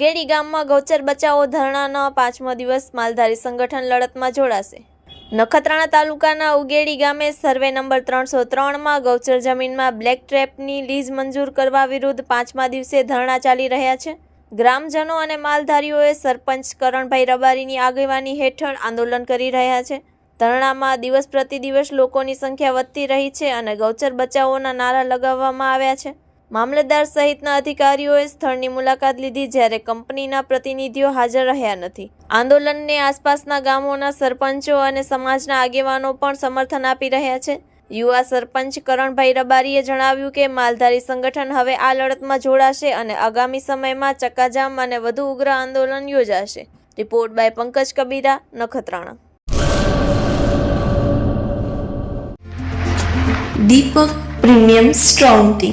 ઉગેડી ગામમાં ગૌચર બચાવો ધરણાનો પાંચમો દિવસ માલધારી સંગઠન લડતમાં જોડાશે. નખત્રાણા તાલુકાના ઉગેડી ગામે સર્વે નંબર ત્રણસો ત્રણમાં ગૌચર જમીનમાં બ્લેક ટ્રેપની લીઝ મંજૂર કરવા વિરુદ્ધ પાંચમા દિવસે ધરણા ચાલી રહ્યા છે. ગ્રામજનો અને માલધારીઓએ સરપંચ કરણભાઈ રબારીની આગેવાની હેઠળ આંદોલન કરી રહ્યા છે. ધરણામાં દિવસ પ્રતિ દિવસ લોકોની સંખ્યા વધતી રહી છે અને ગૌચર બચાવોના નારા લગાવવામાં આવ્યા છે. મામલતદાર સહિતના અધિકારીઓએ સ્થળની મુલાકાત લીધી જ્યારે કંપનીના પ્રતિનિધિઓ હાજર રહ્યા નથી. આંદોલનને આસપાસના ગામોના સરપંચો અને સમાજના આગેવાનો પણ સમર્થન આપી રહ્યા છે. યુવા સરપંચ કરણભાઈ રબારીએ જણાવ્યું કે માલધારી સંગઠન હવે આ લડતમાં જોડાશે અને આગામી સમયમાં ચક્કાજામ અને વધુ ઉગ્ર આંદોલન યોજાશે. Report by Pankaj Kabira, Nakhatrana. Deepak premium strong tea